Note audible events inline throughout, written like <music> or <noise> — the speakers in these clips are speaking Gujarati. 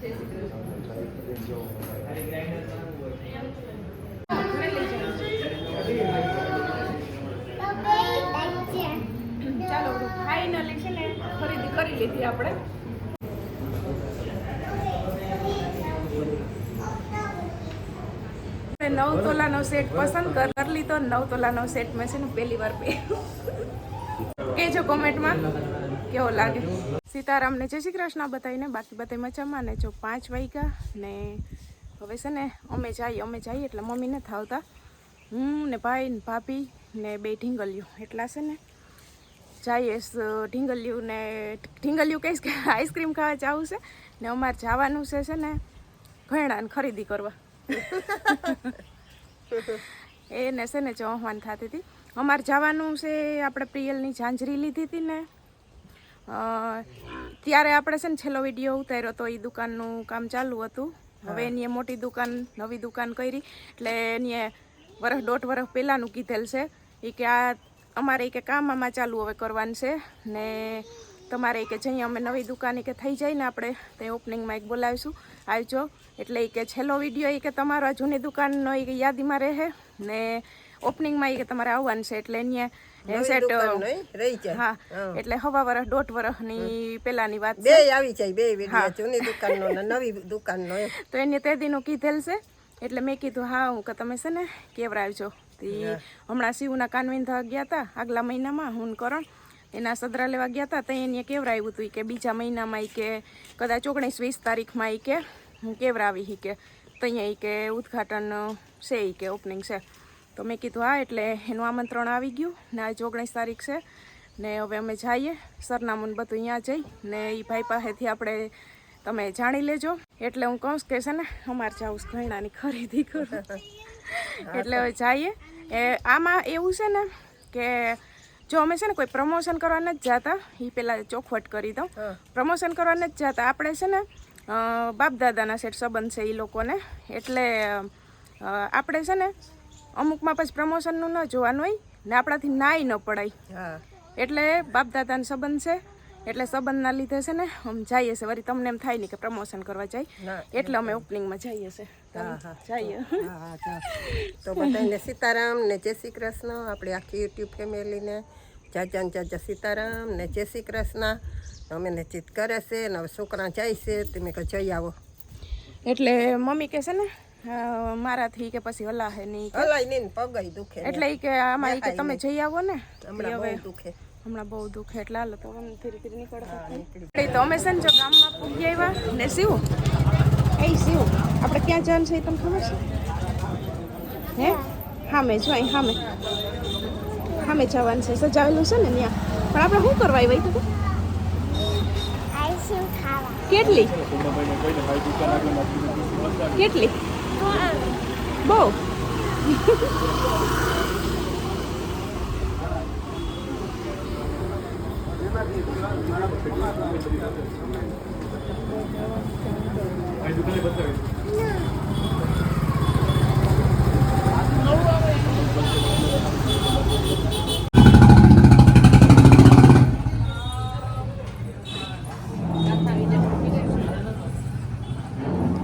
ચાલો ફાઇનલી છે ને ખરીદી કરી લીધી આપણે. નવ તોલાનો સેટ પસંદ કરી લીધો. નવ તોલાનો સેટ મેં છે ને પહેલી વાર પહેર્યો. કહેજો કોમેન્ટમાં કેવો લાગે સીતારામને જય શ્રી કૃષ્ણ બતાવીને બાકી બધા મજામાં ને જો પાંચ વાગ્યા ને હવે છે ને અમે જઈએ અમે જઈએ એટલે મમ્મી નથી આવતા. હું ને ભાઈ ને ભાભી ને બે ઢીંગલ્યું એટલા છે ને. જઈએ ઢીંગલિયું ને ઢીંગલ્યું કહીશ કે આઈસ્ક્રીમ ખાવા જવું છે ને અમારે જવાનું છે છે ને ઘણા ખરીદી કરવા. <laughs> એને છે ને ચૌહાણ થતી હતી. અમારે જવાનું છે, આપણે પ્રિયલની ઝાંઝરી લીધી હતી ને. ત્યારે આપણે છે ને છેલ્લો વીડિયો ઉતાર્યો તો એ દુકાનનું કામ ચાલુ હતું. હવે એની મોટી દુકાન નવી દુકાન કરી. એટલે એની વરસ દોઢ વરસ પહેલાંનું કીધેલ છે. એ કે આ અમારે કે કામ આમાં ચાલુ હવે કરવાનું છે. ને તમારે કે જઈએ અમે નવી દુકાન કે થઈ જાય ને આપણે તે ઓપનિંગમાં એક બોલાવીશું. આવજો. એટલે એ કે છેલ્લો વીડિયો એ કે તમારો આ જૂની દુકાનનો એ યાદીમાં રહે. ને ઓપનિંગમાં એ કે તમારે આવવાનું છે. એટલે એની સેટ રહી જાય. હા એટલે હવા વરસ દોઢ વરસની પેલાની વાત બે આવી જાય બે વીડિયો જૂની દુકાનનો ને નવી દુકાનનો તો એને તે દીનું કીધેલ છે એટલે મેં કીધું હા હું કે તમે છે ને કેવરા આવજો હમણાં શિવના કાનવીન થવા ગયા હતા આગલા મહિનામાં હું કરણ એના સદરા લેવા ગયા હતા ત્યાં એને કેવરાવ્યું હતું કે બીજા મહિનામાં એ કે કદાચ ઓગણીસ વીસ તારીખમાં એ કે હું કેવરાવી કે. ત્યાં એ કે ઉદ્ઘાટન છે ઈ કે ઓપનિંગ છે. તો મેં કીધું હા એટલે એનું આમંત્રણ આવી ગયું ને આજે ઓગણીસ તારીખ છે ને હવે અમે જઈએ. સરનામું બધું અહીંયા જઈ ને એ ભાઈ પાસેથી આપણે તમે જાણી લેજો. એટલે હું કહું કે છે ને અમારે જાઉં ઘણાની ખરીદી કરું. એટલે હવે જઈએ. એ આમાં એવું છે ને કે જો અમે છે ને કોઈ પ્રમોશન કરવા નથી જતા એ પહેલાં ચોખવટ કરી દઉં. પ્રમોશન કરવા નથી જતા. આપણે છે ને બાપ દાદાના સેટ સંબંધ છે એ લોકોને. એટલે આપણે છે ને અમુકમાં પછી પ્રમોશનનું ન જોવાનું હોય ને આપણાથી નાય ન પડાય. હા. એટલે બાપ દાદાનો સંબંધ છે એટલે સંબંધના લીધે છે ને આમ જઈએ છે. વળી તમને એમ થાય નહીં કે પ્રમોશન કરવા જાય. એટલે અમે ઓપનિંગમાં જઈએ છે. હા હા. જઈએ. હા હા તો બધાને સીતારામ ને જય શ્રી કૃષ્ણ. આપણી આખી યુટ્યુબ ફેમિલીને જાજા ને જાજા સીતારામ ને જય શ્રી કૃષ્ણ. અમે ને ચિત કરે છે ને હવે છોકરા જાય છે. તમે કહો જઈ આવો. એટલે મમ્મી કહેશે છે ને મારાથી કે પછી હલાહે નહીં હલાય નહીં પગઈ દુખે એટલે કે આમાં કે તમે જઈ આવો ને. હમણાં હવે બહુ દુખે. હમણાં બહુ દુખે. એટલે હાલ તો અમે ધીરે ધીરે નીકળતા તો અમે છે ને જો ગામમાં પૂગી આવ્યા. ને શિવ એ શિવ આપણે ક્યાં જવાનું છે એ તમને ખબર છે? હે? હામે જો અહીં હામે. હામે જવાનું છે. સજાવેલું છે ને ત્યાં. પણ આપણે શું કરવા આવ્યા તો? કહો? કેટલી? કેટલી બહુ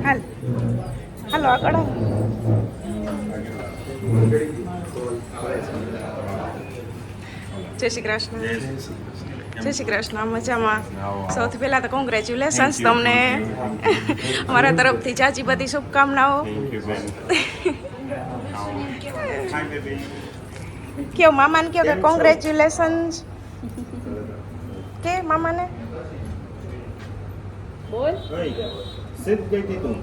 હાલ હાલો આગળ આવો. જય શ્રી કૃષ્ણ. જય શ્રી કૃષ્ણ. મજામાં. સૌથી પહેલાં તો કોંગ્રેચ્યુલેશન્સ તમને. અમારા તરફથી ચાચી બધી શુભકામનાઓ. કયો મામાને કયો કે કોંગ્રેચ્યુલેશન્સ કે મામાને? સિદ્ધ ગઈ તું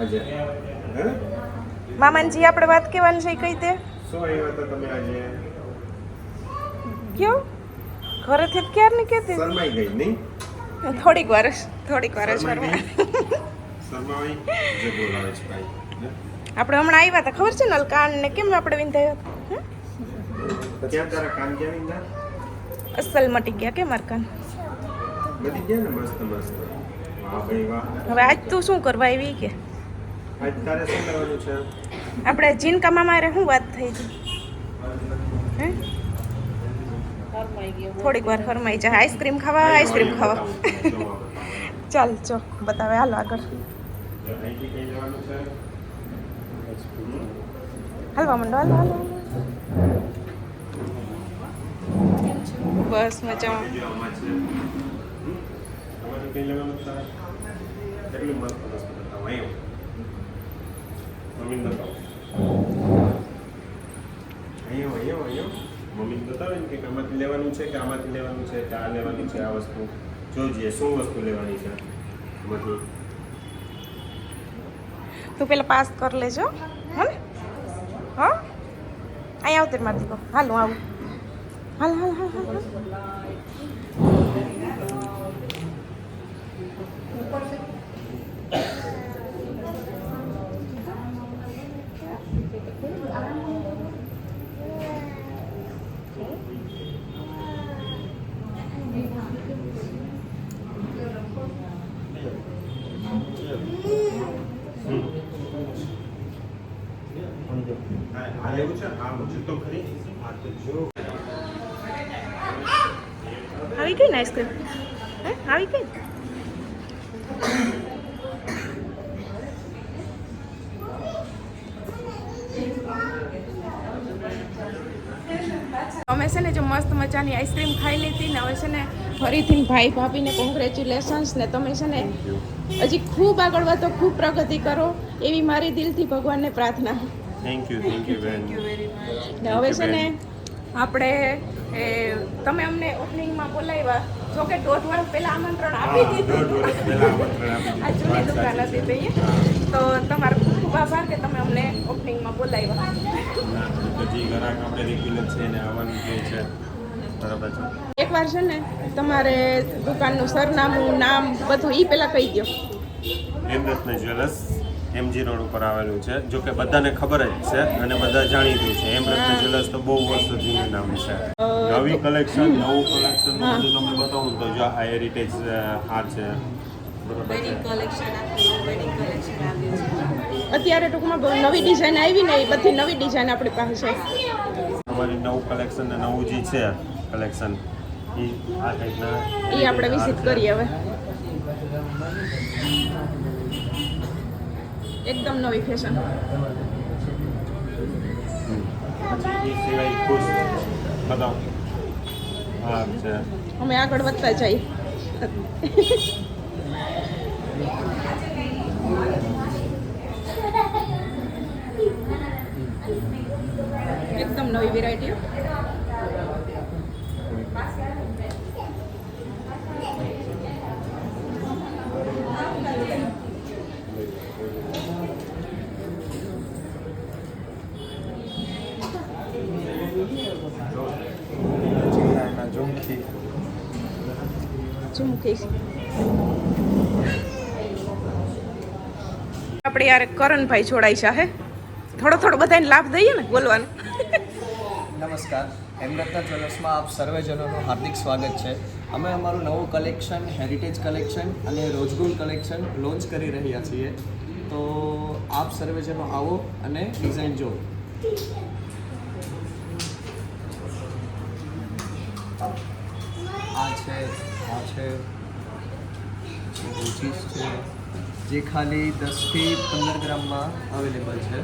આજે મામાનજી આપણે વાત કહેવાની છે કઈ તે? શું આવ્યા હતા તમે આજે કયો ઘરેથી જ નીકળતી શરમાઈ ગઈ નહીં? થોડીક વાર થોડીક વાર શરમાઈ શરમાઈ. જે બોલાવે છે ભાઈ આપણે હમણાં આવ્યા હતા ખબર છે ને કાન ને કેમ આપણે વિંધાયો હતો? ક્યાં તારા કાન ક્યાં વિંધા? અસલ મટી ગયા કે માર કાન? મટી ગયા ને મસ્ત મસ્ત. વાહ ભાઈ વાહ. હવે આજ તું શું કરવા આવી કે? આજ તારે શું કરવાનું છે? આપણે જીનકામાં મારે શું વાત થઈ હતી હે થોડીક વાર ફરમાઈ જાય. આઈસ્ક્રીમ ખાવા આઈસ્ક્રીમ ખાવા. ચાલ ચો બતાવે, હાલો આગળ. હાલવા માંડો, હાલો હાલો. બસ મજામાં. અહીંયા અહીંયા અહીંયા મમ્મીને બતાવે ને કે આમાંથી લેવાનું છે કે આમાંથી લેવાનું છે કે આ લેવાની છે આ વસ્તુ? જોજે શું વસ્તુ લેવાની છે? આમાંથી તું પેલા પાસ કરી લેજો હો ને? હા? અહીં આવતે મારી દીકો હાલ આવું. હાલ હાલ હાલ હાલ હાલ. આ છે? આ તો ખરી. આ તો જો. આવી ગઈ ને આઈસ્ક્રીમ હે, આવી ગઈ? અમે છે ને જો મસ્ત મજાની આઈસ્ક્રીમ ખાઈ લીધી ને હવે છે ને ફરીથી ભાઈ ભાભીને કોંગ્રેચ્યુલેશન્સ ને તમે છે ને હજી ખૂબ આગળ વધો, ખૂબ પ્રગતિ કરો એવી મારી દિલથી ભગવાનને પ્રાર્થના. Thank you thank you very much હવે છે ને આપણે એ તમે અમને ઓપનિંગમાં બોલાવ્યા. જો કે દોઢ વર્ષ પહેલા આમંત્રણ આપી દીધું. આ જૂની દુકાન હતી ભાઈએ તો તમારો ખૂબ ખૂબ આભાર કે તમે અમને ઓપનિંગમાં બોલાવ્યા. પછી તો આપણે રેગ્યુલર છે ને આવવાનું કહે છે. બરાબર છે. એકવાર છે ને તમારે દુકાનનું સરનામું નામ બધું એ પહેલાં કહી દો હેમરત્ન જ્વેલર્સ. એમજી રોડ ઉપર આવેલું છે જો કે બધાને ખબર જ છે અને બધા જાણીતું છે. હેમરત્ન જ્વેલર્સ તો બહુ વર્ષો જૂનું નામ છે. નવી કલેક્શન નવું કલેક્શન બધું તમને બતાવું તો જો આ હેરિટેજ હાર છે. અત્યારે ટૂંકમાં બહુ નવી ડિઝાઇન આવી ને એ બધી નવી ડિઝાઇન આપણી પાસે છે. અમારી નવું કલેક્શન ને નવું જે છે કલેક્શન એ આ ટાઈપના એ આપણે વિઝિટ કરીએ હવે. એકદમ નવી ફેશન અમે આગળ વધતા જઈએ. એકદમ નવી વેરાયટીઓ ઝુમકી આપણે યાર કરણભાઈ જોડાઈ છે હે. થોડો થોડો બધાને લાભ દઈએ ને બોલવાનું. નમસ્કાર. હેમરત્ના જ્વેલર્સમાં આપ સર્વેજનોનું હાર્દિક સ્વાગત છે. અમે અમારું નવું કલેક્શન હેરિટેજ કલેક્શન અને રોજગુલ કલેક્શન લોન્ચ કરી રહ્યા છીએ. તો આપ સર્વેજનો આવો અને ડિઝાઇન જુઓ. આ છે આ છે. જે ખાલી દસથી પંદર ગ્રામમાં અવેલેબલ છે.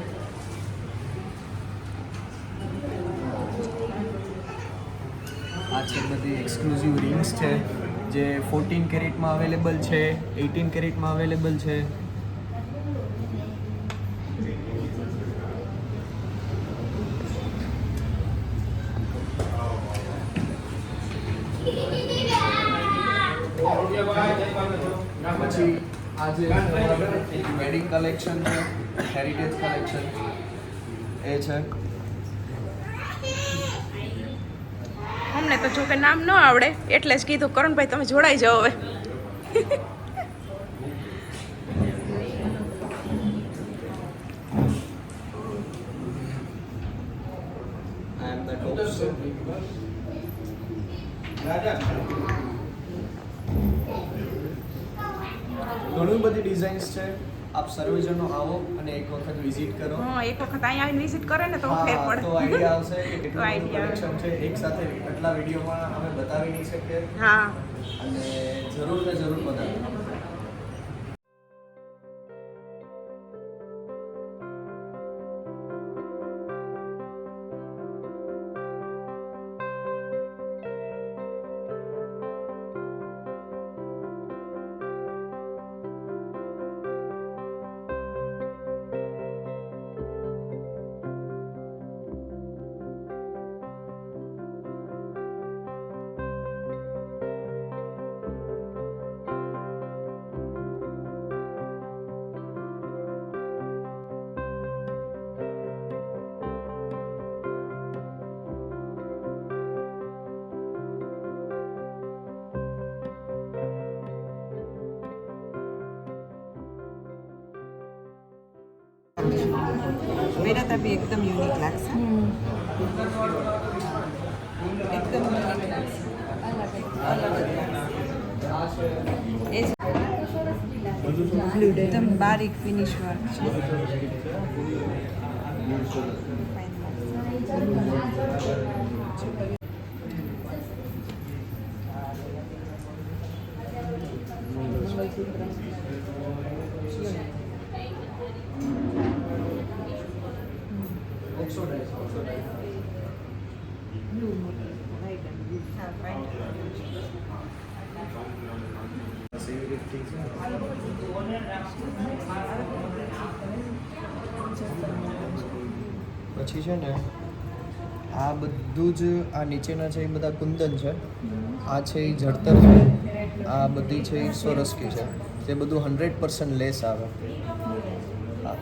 આ છે બધી એક્સક્લુઝિવ રિંગ્સ છે. જે ફોર્ટીન કેરેટમાં અવેલેબલ છે એટીન કેરેટમાં અવેલેબલ છે. પછી આજે વેડિંગ કલેક્શન છે હેરિટેજ કલેક્શન એ છે. અમને તો જો કે નામ ન આવડે, એટલે જ કીધું, કરણભાઈ, તમે જોડાઈ જાઓ હવે. <laughs> ડિઝાઇન્સ છે. આપ સર્વેજનો આવો અને એક વખત વિઝિટ કરો. હા એક વખત અહીંયા આવીને વિઝિટ કરે ને તો ફેર પડે. તો આઈડિયા આવશે કે કેટલું આઈડિયા કલેક્શન છે. એક સાથે કેટલા વિડીયોમાં અમે બતાવી નહીં શકીએ. હા. અને જરૂર ને જરૂર બતાવો પહેરાતા બી એકદમ યુનિક લાગશે એકદમ યુનિક લાગશે અલગ જ લાગશે એ જ એકદમ બારીક ફિનિશ વર્ક પછી છે ને, આ બધું જ આ નીચેના છે એ બધા કુંદન છે. આ છે એ જડતર છે. આ બધી છે એ સોરસકી છે. તે બધું હંડ્રેડ પર્સન્ટ લેસ આવે.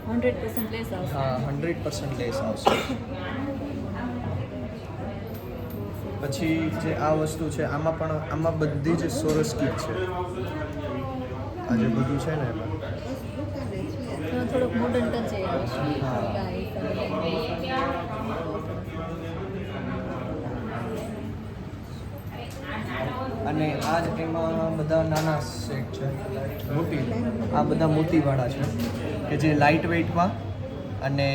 હંડ્રેડ પર્સન્ટ લેસ આવશે હા હંડ્રેડ પર્સન્ટ લેસ આવશે પછી જે આ વસ્તુ છે આમાં પણ આમાં બધી જ સોરસ કીટ છે. આ જે બધું છે ને એમાં. થોડોક મોડર્ન ટચ છે. હા. હા, એ સારું. અને આ જ એમાં બધા નાના સેટ છે. મોટી. આ બધા મોતીવાળા છે કે જે લાઇટ વેઇટમાં અને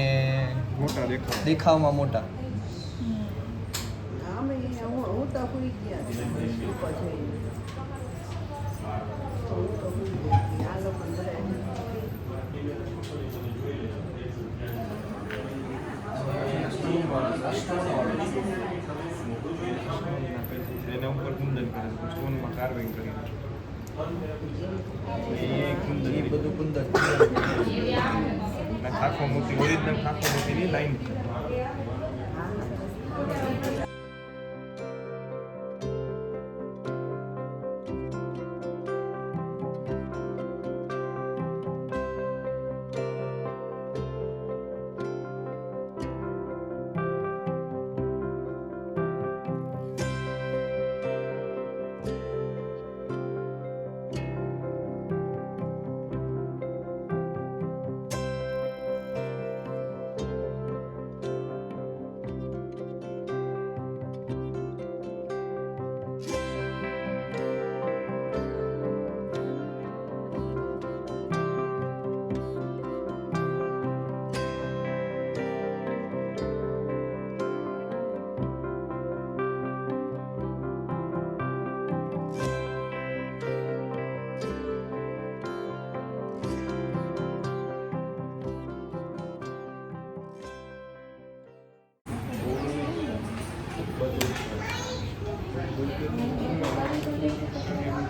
મોટા દેખાવમાં મોટા. એના ઉપર કુંદન કરે છે સ્ટોનમાં કાર્વિંગ કરી એ બધું કુંદન ખાખો મોતી ઓરિજિનલ ખાખો મોતીની લાઈન છે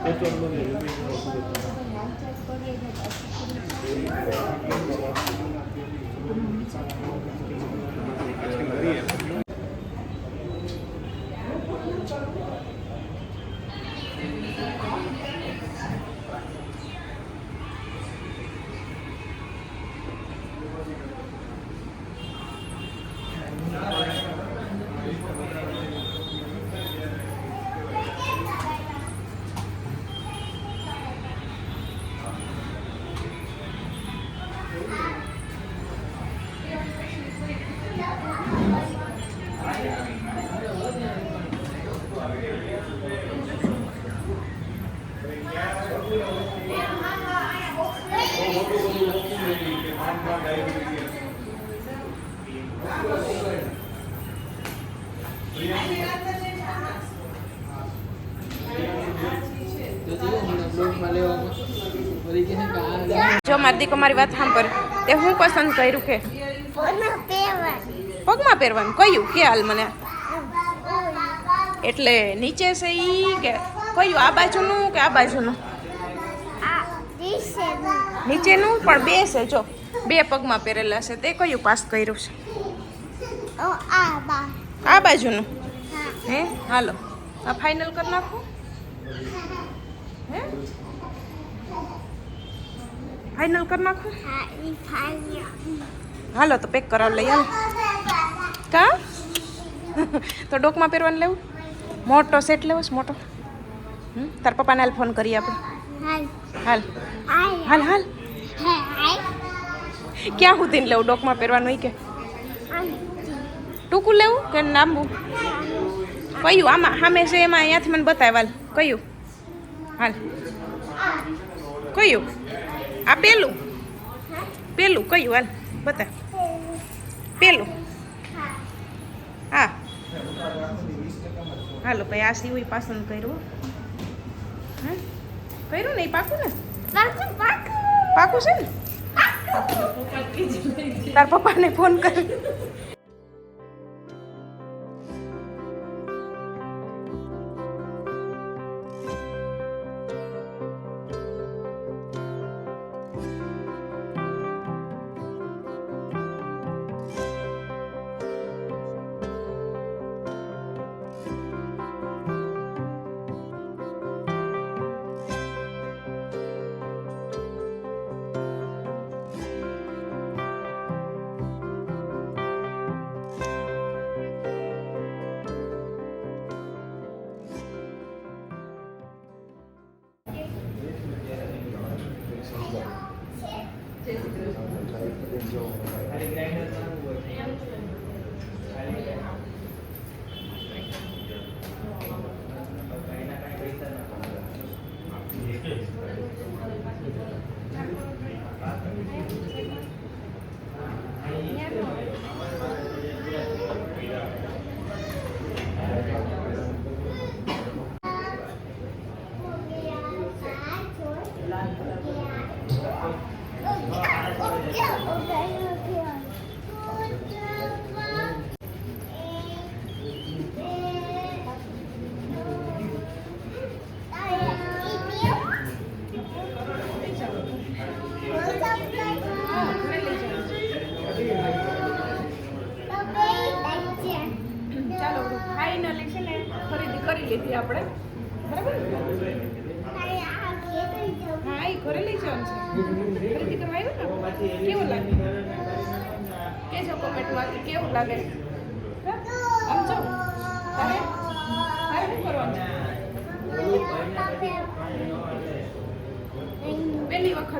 જો મારી દીકો મારી વાત સાંભળ. તે હું પસંદ કર્યું કે? પગમાં પહેરવાનું. કયું? હાલ મને? એટલે નીચે છે ઈ કે કયું? આ બાજુનું કે આ બાજુનું? નીચેનું? પણ બે છે, જો. બે પગમાં પહેરેલા છે. તે કયું પાસ કર્યું છે? આ બાજુનું? હે? હાલો. આ ફાઇનલ કરી નાખું? હે? ફાઇનલ કરી નાખું. હાલો તો પેક કરાવ લઈ હાલ. કા? તો ડોકમાં પહેરવાનું લેવું? મોટો સેટ લેવો છે મોટો? તાર પપ્પાને હાલ ફોન કરીએ આપણે. હાલ. હાલ. હાલ. ક્યાં સુધી લેવું? ડોકમાં પહેરવાનું કે? ટૂંકું લેવું કે લાંબુ? કયું? આમાં સામે છે એમાં અહીંયાથી મને બતાવ હાલ. કયું? હાલ. કયું? આ પેલું. પેલું કયું હાલ બતા. પેલું. હા. હાલો ભાઈ આ સિવું પસંદ કર્યું હે. કર્યું ને એ પાકું ને? પાકું છે ને? તાર પપ્પાને ફોન કર. Okay.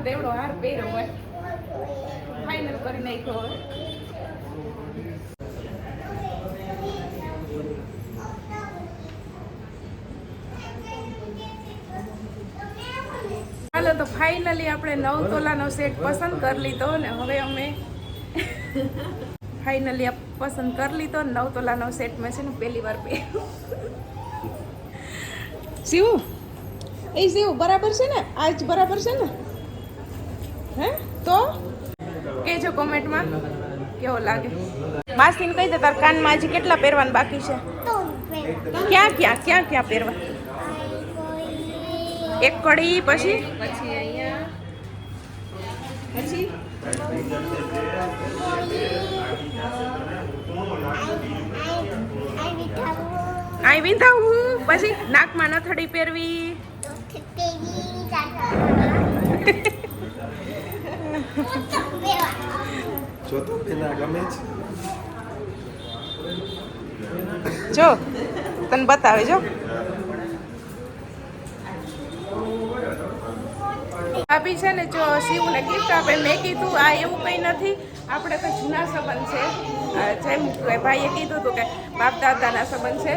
વખત એવડો હાર પહેર્યો હોય. ફાઇનલ કરી નાખ્યો હોય. ચાલો તો ફાઇનલી આપણે નવ તોલાનો સેટ પસંદ કરી લીધો ને હવે અમે ફાઇનલી પસંદ કરી લીધો નવ તોલાનો સેટ મેં છે ને પહેલી વાર પહેર્યો. શિવ? એ શિવ, બરાબર છે ને? આજ બરાબર છે ને? હે? તો કહેજો કોમેન્ટમાં કેવો લાગે? માસીને કહી દે તાર કાનમાં હજી કેટલા પહેરવાના બાકી છે? ક્યાં ક્યાં ક્યાં ક્યાં પહેરવા? એક કડી પછી? પછી અહીંયા. પછી? આઈ વિંધાવું. પછી? નાકમાં નથડી પહેરવી. <laughs> <laughs> જો તો પેલા ગમે છે. જો તને બતાવે જો. ભાભી છે ને જો શિવને ગિફ્ટ આપે મેં કીધું આ એવું કંઈ નથી આપણે તો જૂના સંબંધ છે. જેમ ભાઈએ કીધું હતું કે બાપ દાદાના સંબંધ છે.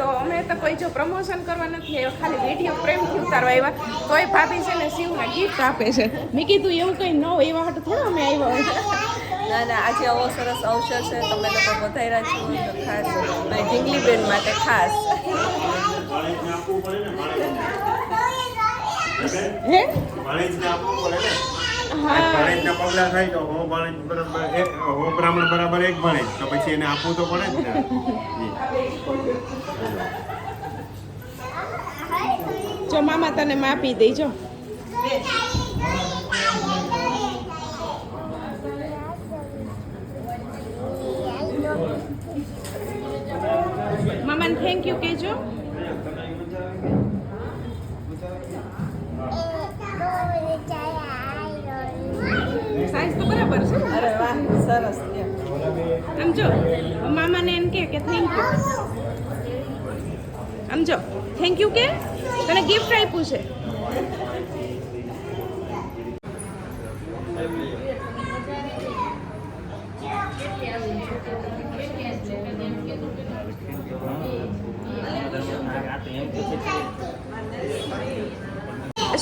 તો અમે તો કોઈ જો પ્રમોશન કરવા નથી આવ્યો ખાલી વીડિયો પ્રેમથી ઉતારવા આવ્યા. તોય ભાભી છે ને શિવને ગિફ્ટ આપે છે. મેં કીધું એવું કંઈ ન હોય એવા હાટું થોડો અમે આવ્યા હોય. ના ના આજે આવો સરસ અવસર છે. તમે લોકો વધાર્યા છો તો ખાસ મારી ઢીંગલી બેન માટે ખાસ. હે? ભાણેજને આપવું પડે ને? પગલા થાય તો હો ભાણેજ બરાબર એક હો બ્રાહ્મણ બરાબર એક ભણે. તો પછી એને આપવું તો પડે જ ને? જો મામા તને માપી દેજો. મામાને થેન્ક યુ કહેજો. સાઈઝ તો બરાબર છે. અરે વાહ સરસ સમજો આમ જો મામાને એમ કે કે થેન્ક યુ આમ જો થેન્ક યુ કે? તને ગિફ્ટ આપ્યું છે.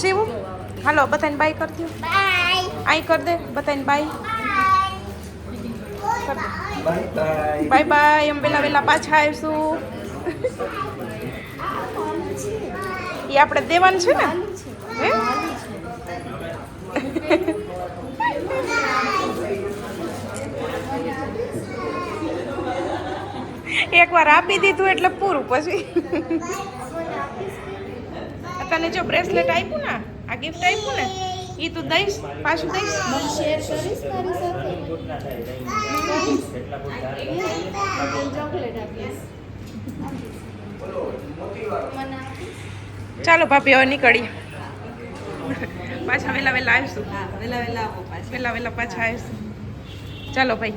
શિવ? હાલો બધાને બાય કરતી દો આઈ કર દે બતાવીને બાય બાય બાય એમ વેલા વેલા પાછા આવીશું. એ આપણે દેવાનું છે ને? હે? એકવાર આપી દીધું એટલે પૂરું પછી. તને જો બ્રેસલેટ આપ્યું ને, આ ગિફ્ટ આપ્યું ને એ તું દઈશ પાછું દઈશ. શેર કરીશ મારી સાથે? ચોકલેટ આપીશ ચાલો ભાભી હવે નીકળીએ. પાછા વેલા વેલા આવીશું. વેલા વેલા વહેલા વહેલા વેલા વેલા પાછા આવીશું. ચાલો ભાઈ.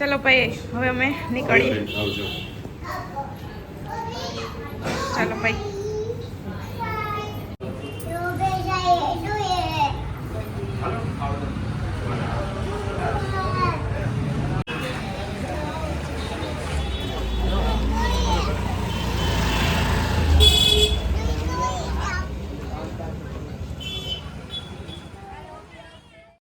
ચાલો ભાઈ હવે અમે નીકળીએ. ચાલો ભાઈ.